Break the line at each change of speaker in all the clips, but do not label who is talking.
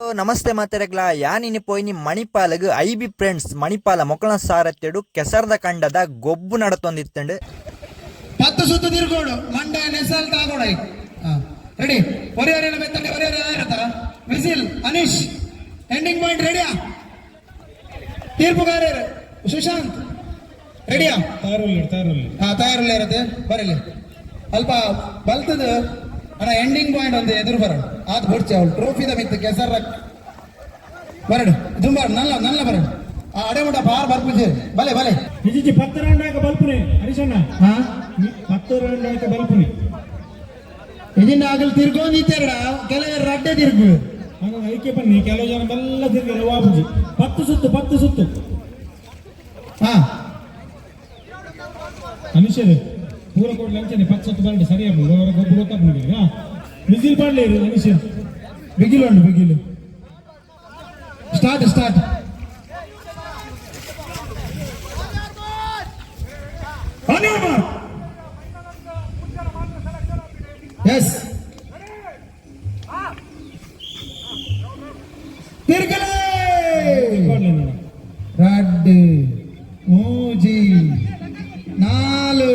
ನಮಸ್ತೆ ಮಾತೆರೆಗ್ಲ ಯಾನಿನ ಪೋಯ್ನಿ ಮಣಿಪಾಲಗ್ ಐ ಬಿ ಫ್ರೆಂಡ್ಸ್ ಮಣಿಪಾಲ ಮೊಕ್ಕಳ ಸಾರತ್ತೆಡು ಕೆಸರ್ದ ಕಂಡದ ಗೊಬ್ಬು ನಡತೊಂದಿತ್ತಂಡು.
ಪತ್ತು ಸುತ್ತ ತಿರ್ಗೋಡು ಮಂಡ ನೆಸಲ್ ತಾಗೋಡೈ. ರೆಡಿ ಒರಿಯೋರೆಲ್ಲ ಬೆತ್ತಂಡೆ ಒರಿಯೋರೆ ಏನಾಯ್ತ ವಿಸಿಲ್ ಅನೀಶ್ ಎಂಡಿಂಗ್ ಪಾಯಿಂಟ್ ರೆಡಿಯಾ ತೀರ್ಪುಗಾರ ಸುಶಾಂತ್. ರೆಡಿಯಾ
ತಾರುಲ್ಲ ತಾರುಲ್ಲ
ಹಾ ತಾರುಲ್ಲ ಇರತ್ತೆ. ಬರಲಿ. ಅಲ್ಪ ಬಲ್ತದ ಅಣ್ಣ ಎಂಡಿಂಗ್ ಪಾಯಿಂಟ್ ಒಂದು ಎದುರು ಬರೋಣ. ಆದ್ ಬಿಡ್ಚಿ ಅವಳು ಟ್ರೋಫಿದ ಮಿತ್ತು ಕೆಸರ ಬರಡು ತುಂಬ ನಲ್ಲ ನಲ್ಲ ಬರಡು. ಆ ಅಡೆಮುಟ ಬಾರ್ ಬರ್ಪುಜೆ ಬಲೆ ಬಲೆ.
ಇಜಿಜಿ ಪತ್ತು ರೌಂಡ್ ಆಗ ಬಲ್ಪುನಿ ಹರಿಶಣ್ಣ.
ಹಾ?
ಪತ್ತು ರೌಂಡ್ ಆಗ ಬಲ್ಪುನಿ
ಇದನ್ನ ಆಗಲ್ ತಿರ್ಗೊಂಡಿದ್ದಾರ ಕೆಲವರು ರಡ್ಡೆ ತಿರ್ಗು.
ಐಕೆ ಬನ್ನಿ ಕೆಲವು ಜನ ಬೆಲ್ಲ ತಿರುಗಿಲ್ಲ ವಾಪುಜಿ. ಪತ್ತು ಸುತ್ತು ಪತ್ತು ಸುತ್ತು.
ಹಾ.
ಅನಿಶರು ಪೂರ ಕೊಡ್ಲಿ ಅಂಚನೆ ಪತ್ತು ಸುತ್ತು ಬರಲಿ ಸರಿಯಾಗಿ ಅವರ ಗೊಬ್ಬು ಗೊತ್ತಾಗ ನಿಮಗೆ ಹಾ ವಿಸಿಲ್ ಪಡ್ಲಿ ಅನಿಶರು
ಬಿಗಿಲು ಉಂಟು ಬಿಗಿಲು ಸ್ಟಾರ್ಟ್ ಸ್ಟಾರ್ಟ್ ಎಸ್ ತಿರ್ಗಲೇ
ಪಡ್ಲಿ ನಾನು
ரெண்டு மூஜி நாலு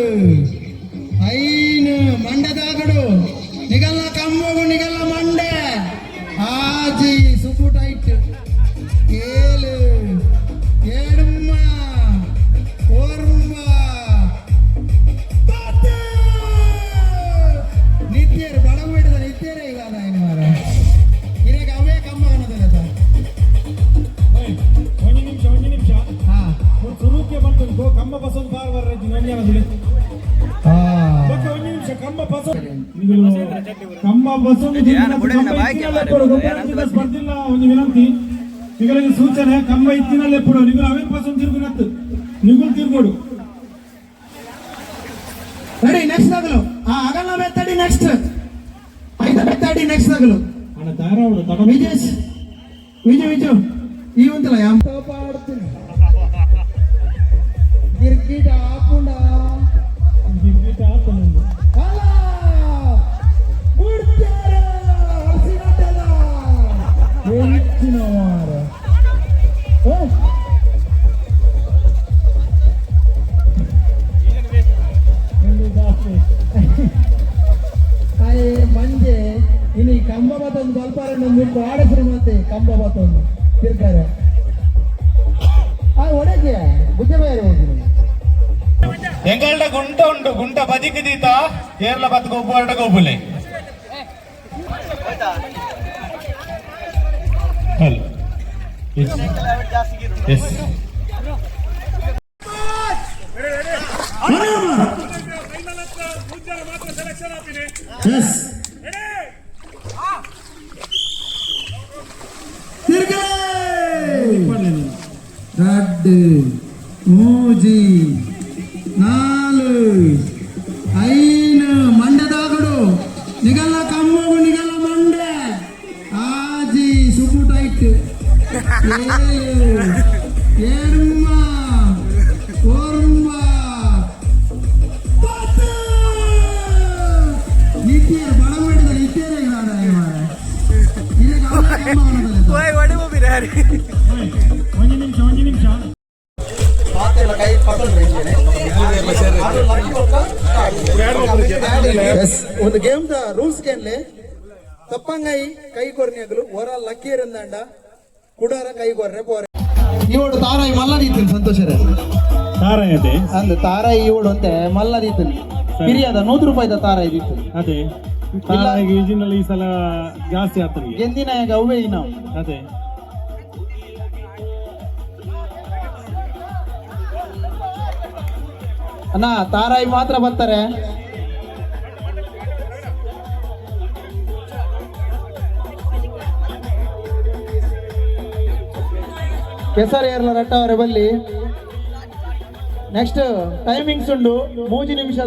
ಕಮ್ಮ
ಬಸವನ ಸ್ಪರ್ಧಿಲ್ಲ ಒಂದು ವಿನಂತಿ ನಿಮಗೆ ಸೂಚನೆ ಕಮ್ಮ ಇತ್ತಿನಲ್ಲಿ ಎಪ್ಪಡು ನಿಗುಲು ಅವೇ ಬಸವನ ತಿರುಗುನತ್ತು ನಿಗುಲು ತಿರುಗೋಡು
ರೆಡಿ ನೆಕ್ಸ್ಟ್ ಆಗಲು. ಆ ಅಗಲ ಮೆತ್ತಡಿ ನೆಕ್ಸ್ಟ್ ಐದ ಮೆತ್ತಡಿ ನೆಕ್ಸ್ಟ್ ಆಗಲು.
ಅಣ್ಣ ಧಾರಾವಳ ತಗೊಂಡು.
ವಿಜಯ್ ವಿಜಯ್ ವಿಜಯ್ ಈ ಒಂದಲ್ಲ ಯಾವ ಮತ್ತೆ ತಿರ್ತಾರೆ ಆ ಒಳಗೆ ಬುದ್ಧ ಬೇರೆ ಹೋಗಿ
ಎಂಗಲ್ಡ ಗುಂಟ ಉಂಟು ಗುಂಟ ಬದಿಗೆ ದೀತ ಕೇರಳ ಬತ್ ಗೊಬ್ಬು ಗೋಪುಲೆ ಗೊಬ್ಬುಲೆ
ಒಂದು ನಿಮಿಷ ಒಂದು ನಿಮಿಷ
ಎಸ್ ಒಂದು ಗೇಮ್ ದ ರೂಲ್ಸ್ ಕೇನ್ಲೆ ತಪ್ಪಂಗೈ ಕೈ ಕೊರ್ನಿಯಗಲು ಹೊರ ಲಕ್ಕೀರಿಂದಂಡ ಕುಡಾರ ಕೈಗೊರ್ರೆ ಬೋರೆ. ಪೋರೆ ಇವಡು ತಾರಾಯಿ ಮಲ್ಲದೀತೀನಿ ಸಂತೋಷರೇ
ತಾರಾಯತೆ
ಅಂದ್? ತಾರಾಯಿ ಇವಡು ಅಂತೆ ಮಲ್ಲದೀತೀನಿ ಬಿರಿಯಾದ ನೂರು ರೂಪಾಯಿದ ತಾರಾಯಿ ಇತ್ತು.
ಅದೇ. ತಾರಾಯಿಗೆ ಈಜಿನಲ್ಲಿ ಈ ಸಲ ಜಾಸ್ತಿ ಆಗ್ತದೆ
ಎಂದಿನ ಅವೇ ನಾವು.
ಅದೇ.
ಅಣ್ಣ ತಾರಾಯಿ ಮಾತ್ರ ಬರ್ತಾರೆ. ಕೆಸರು ಏರ್ಲ ರಟ್ಟವರೆ ಬಲ್ಲಿ ನೆಕ್ಸ್ಟ್ ಟೈಮಿಂಗ್ಸ್ ಉಂಡು ಮೂಜಿ ನಿಮಿಷ.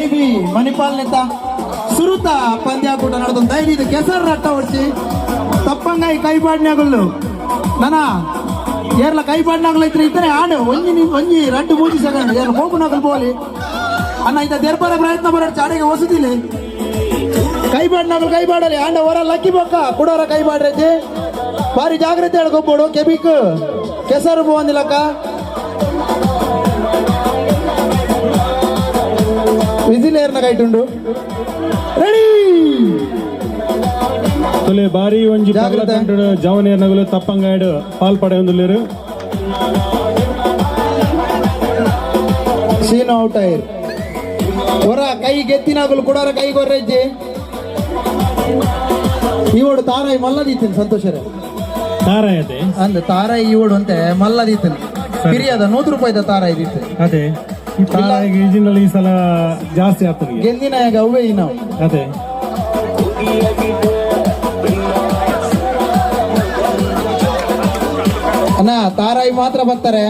ಐಬಿ, ಮಣಿಪಾಲ್ ನೆತ್ತ ಸುರುತ ಪಂದ್ಯಾಕೂಟ ನಡೆದ ಐದು, ಇದು ಕೆಸರ್ ರಟ್ಟ ಹೊಡ್ಸಿ. ತಪ್ಪಂಗಾಯಿ ಕೈಪಾಡ್ನಾಗಲ್ಲು ನನ, ಏರ್ಲ ಕೈಪಾಡ್ನಾಗಲ ಇದ್ರೆ ಇದ್ರೆ ಆಡು. ಒಂಜಿ ಒಂಜಿ ರಡ್ಡು ಮೂಜಿ ಸೆಕೆಂಡ್ ಏರ್ಲ ಹೋಗುನಾಗಲ್ ಬೋಲಿ. ಅಣ್ಣ ಇದ ದೇರ್ಪರ ಪ್ರಯತ್ನ ಬರೋ ಚಾಡಿಗೆ ಹೊಸದಿಲ್ಲ ಕೈ ಕೈಪಾಡಲಿ. ಆಂಡ, ಹೊರ ಲಕ್ಕಿ ಬೊಕ್ಕ. ಕುಡೋರ ಕೈ ಬಾರಿ ಜಾಗ್ರತೆ ಹೇಳ್ಕೊಬೋಡು ಕೆಬಿಕ್ ಕೆಸರು ಬಂದಿಲ್ಲಕ್ಕ ವಿಸಿಲ್ ಏರ್ನ ಕೈಟುಂಡು ರೆಡಿ
ತೊಲೆ ಬಾರಿ ಒಂಜಿ
ಜಾಗ್ರತೆ.
ಪಗಲ ಜವನೇರ್ ನಗಲು ಪಾಲ್ ಪಡೆ ಒಂದು
ಸೀನ್ ಔಟ್ ಆಯ್ರು ಹೊರ ಕೈ ಗೆತ್ತಿನಾಗಲು ಕುಡೋರ ಕೈ ಕೊರ್ರೆ ಇವಡು ತಾರಾಯಿ ಮಲ್ಲದೀತೀನಿ ಸಂತೋಷರೇ
ತಾರಾಯತೆ
ಅಂದ ತಾರಾಯಿ ಇವಡು ಅಂತೆ ಮಲ್ಲದಿತ್ತು ಪಿರಿಯದ ನೂರು ರೂಪಾಯಿದ ತಾರಾಯಿ ದಿತ್ತು
ಅದೇ. ಈ ತಾರಾಯಿಗೆ ಈಜಿನಲ್ಲಿ ಈ ಸಲ ಜಾಸ್ತಿ ಆಗ್ತದೆ
ಗೆಂದಿನ ಅವೇ ನಾವು.
ಅದೇ.
ಅಣ್ಣ ತಾರಾಯಿ ಮಾತ್ರ ಬರ್ತಾರೆ.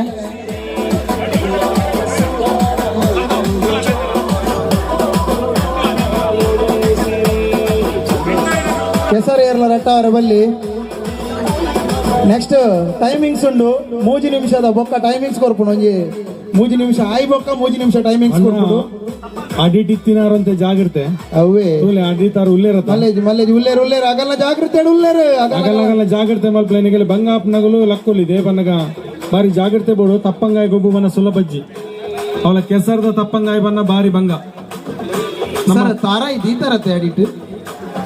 ಹೆಸರು ಏರ್ಲ ರಟ್ಟ ಅವರ ಬಲ್ಲಿ. ನೆಕ್ಸ್ಟ್ ಟೈಮಿಂಗ್ಸ್ ಉಂಡು. ಮೂಜಿ ನಿಮಿಷದ ಬೊಕ್ಕ ಟೈಮಿಂಗ್ಸ್ ಕೊರ್ಪುಡು. ಒಂಜಿ ಮೂಜಿ ನಿಮಿಷ ಆಯ್ ಬೊಕ್ಕ ಮೂಜಿ ನಿಮಿಷ ಟೈಮಿಂಗ್ಸ್ ಕೊರ್ಪುಡು.
ಅಡಿಟ್ ಇತ್ತಿನಾರಂತೆ ಜಾಗ್ರತೆ.
ಅವೇ
ತೂಲೆ ಅಡಿತಾರ ಉಲ್ಲೇರ
ಮಲ್ಲೇಜ್ ಮಲ್ಲೇಜ್ ಉಲ್ಲೇರ ಉಲ್ಲೇರು ಆಗಲ್ಲ ಜಾಗ್ರತೆ ಉಲ್ಲೇರು. ಅಗಲ್ಲ
ಆಗಲ್ಲ. ಆಗಲ್ಲ ಜಾಗ್ರತೆ ಮಲ್ಪಲೇನಿಗೆ ಬಂಗಾಪ್ ನಗಲು ಲಕ್ಕುಲಿ ದೇವನಗ. ಬಾರಿ ಜಾಗ್ರತೆ ಬೋಡು. ತಪ್ಪಂಗಾಯಿ ಗೊಬ್ಬು ಬನ್ನ ಸುಲಭಜ್ಜಿ. ಅವಳ ಕೆಸರದ ತಪ್ಪಂಗಾಯಿ ಬನ್ನ ಬಾರಿ ಬಂಗ.
ಸರ್ ಈ ತರತೆ ಅಡಿಟ್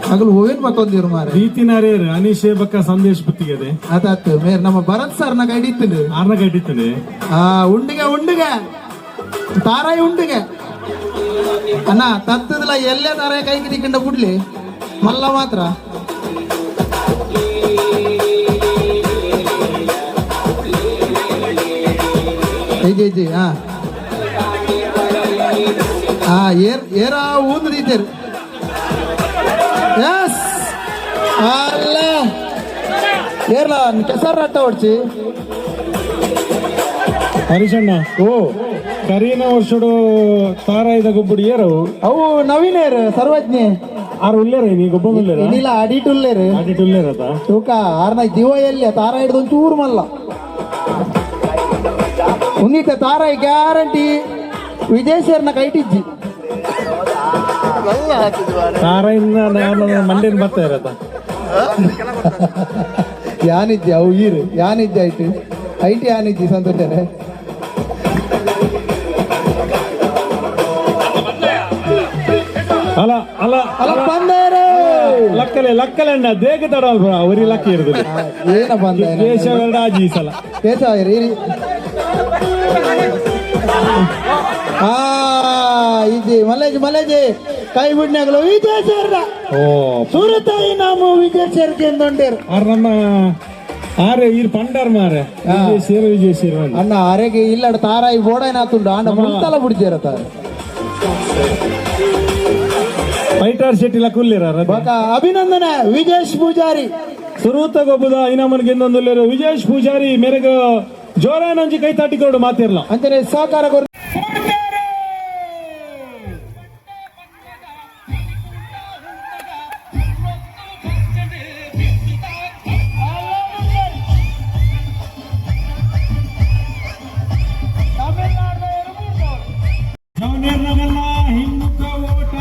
ಹಗಲು ಹೂವಿನ ಮಕ್ಕೊಂದಿರು ಮಾರ
ರೀತಿನಾರೇರ್ ಅನೀಶೇ ಬಕ್ಕ ಸಂದೇಶ್ ಬುತ್ತಿಗೆ
ಅದಾತು ಮೇರ್ ನಮ್ಮ ಭರತ್ ಸರ್ ನಾಗ ಹಿಡಿತೀನಿ
ಆರ್ನ ಕಟ್ಟಿತ್ತದೆ
ಆ ಉಂಡಿಗೆ ಉಂಡಿಗೆ. ತಾರಾಯಿ ಉಂಡಿಗೆ. ಅಣ್ಣ ತತ್ತದಲ್ಲ ಎಲ್ಲೇ ತಾರಾಯಿ ಕೈಗೆ ತಿಕ್ಕೊಂಡ ಬಿಡ್ಲಿ ಮಲ್ಲ ಮಾತ್ರ. ಐಜಿ ಐಜಿ ಹಾ ಹಾ ಏರ್ ಏರ ಊದು ದೀತೇರು ಎಸ್ ಅಲ್ಲ. ಏರ್ಲ ಕೆಸರ್ ರಟ್ಟ ಹೊಡ್ಸಿ
ಹರಿಶಣ್ಣ ಓ ಕರೀನ ವರ್ಷಡು ತಾರಾಯಿದ ಗೊಬ್ಬುಡಿ ಏರು
ಅವು ನವೀನೇರು ಸರ್ವಜ್ಞೆ.
ಆರು ಉಲ್ಲೇರ ನೀ ಗೊಬ್ಬ ಉಲ್ಲೇರ
ಇಲ್ಲ ಅಡಿಟ್ ಉಲ್ಲೇರು
ಅಡಿಟ್ ಉಲ್ಲೇರತ
ತೂಕ ಆರ್ನ ದಿವ ಎಲ್ಲಿ ತಾರ ಹಿಡ್ದು ಒಂಚೂರು ಮಲ್ಲ. ಉನ್ನಿತ ತಾರಾಯಿ ಗ್ಯಾರಂಟಿ. ವಿಜಯೇಶ್ವರ್ನ ಕೈಟಿಜ್ಜಿ.
ನಾನು ಮಂಡ್ಯನ್ ಬರ್ತಾ ಇರತ್ತ
ಯಾನಿದ್ದೆ ಅವು ಈರು ಯಾನಿದ್ದೆ ಐಟಿ? ಐಟಿ ಯಾನಿದ್ದಿ ಸಂತೋಷನೆ?
ಅಲ ಅಲ
ಅಲ ಬಂದೇರು
ಲಕ್ಕಲೆ ಲಕ್ಕಲೆಂಡ ಅಣ್ಣ ದೇಗ ತಡವಲ್ ಅವರಿ ಲಕ್ಕ ಇರದು.
ಏನ ಬಂದ
ದೇಶ ಎರಡ ಆಜಿ ಈ ಸಲ.
ಕೇಸಾಯಿರಿ ಇರಿ ಆ ಇಜ್ಜಿ ಮಲೇಜ್ ಮಲೇಜಿ ಕೈ ಬಿಡ್ನಾಗಲು ವಿಜಯೇಶ್ವರ
ಓ.
ಸುರತಾಯಿ ನಾವು ಸೇರ್ಕೆ ಚೆಂದೊಂಡೇರು
ಆರ್ ನಮ್ಮ ಆರೆ ಈ ಪಂಡರ್ ಮಾರೆ. ವಿಜಯ ಸೇರ ವಿಜಯ ಸೇರ
ಅಣ್ಣ ಆರೆಗೆ ಇಲ್ಲಡ ತಾರಾಯಿ ಬೋಡೈನಾತುಂಡು ಆಂಡ ಮುಂತಲ ಬಿಡ್ತೀರ ತಾರ.
ಫೈಟರ್ ಶೆಟ್ಟಿ ಲಕ್ಕ ಉಲ್ಲೇರ
ಬಕ ಅಭಿನಂದನೆ ವಿಜೇಶ್ ಪೂಜಾರಿ.
ಸುರೂತ ಗೊಬ್ಬದ ಇನಮನ್ಗೆ ಇನ್ನೊಂದು ವಿಜೇಶ್ ಪೂಜಾರಿ ಮೇರೆಗ ಜೋರಾನಂಜಿ ಕೈ ತಾಟಿಕೊಂಡು ಮಾತಿರ್ಲ.
ಅಂತಾನೆ ಸಹಕಾರ
ಜವನೇರ್ನಗಲ್ಲ ಹಿಮ್ಮುಖ ಓಟ.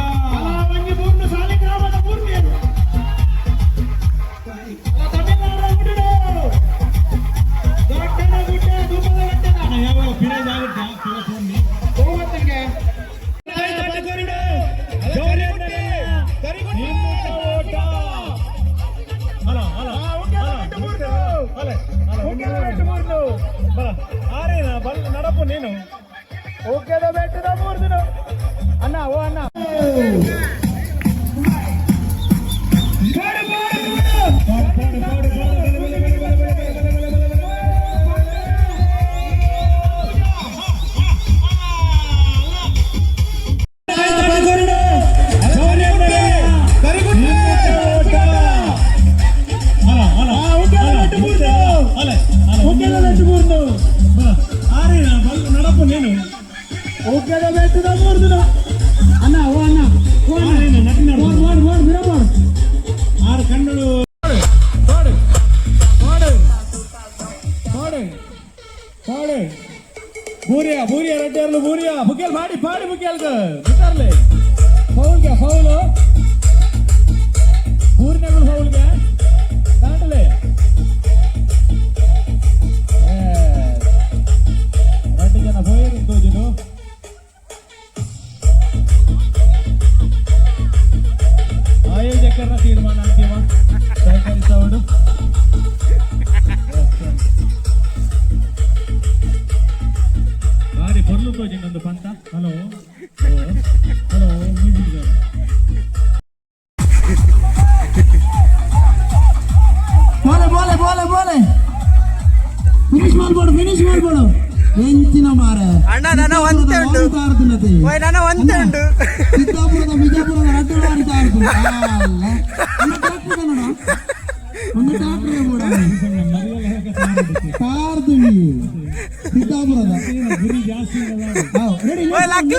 ನಡಪು ನೀನು?
ಅಣ್ಣ ಮಾಡಿ
ಪಾಡಿ ಬಿಟ್ಟಾರ್ಲಿ ಬಿಟ್ಟಾರ್ಲೆ ಫೌಲ್ಗೆ ಫೌಲು ತೋಜಿ ನಂದು ಪಂತ ಹಲೋ ಹಲೋ ಮ್ಯೂಸಿಕ್ ಬೋಲೆ ಬೋಲೆ
ಬೋಲೆ ಬೋಲೆ. ಫಿನಿಶ್ ಮಾಡ್ಬೋಡು ಫಿನಿಶ್ ಮಾಡ್ಬೋಡು ಹೆಂಚಿನ ಮಾರ.
ಅಣ್ಣ ನನ್ನ ವಂತೆ ಉಂಟು. ಓಯ್ ನನ್ನ ಒಂದೇ ಉಂಟು.
ಸಿದ್ದಾಪುರದ ಬಿಜಾಪುರದ ಇರ್ತೀನಿ ಸಿದ್ದಾಪುರದ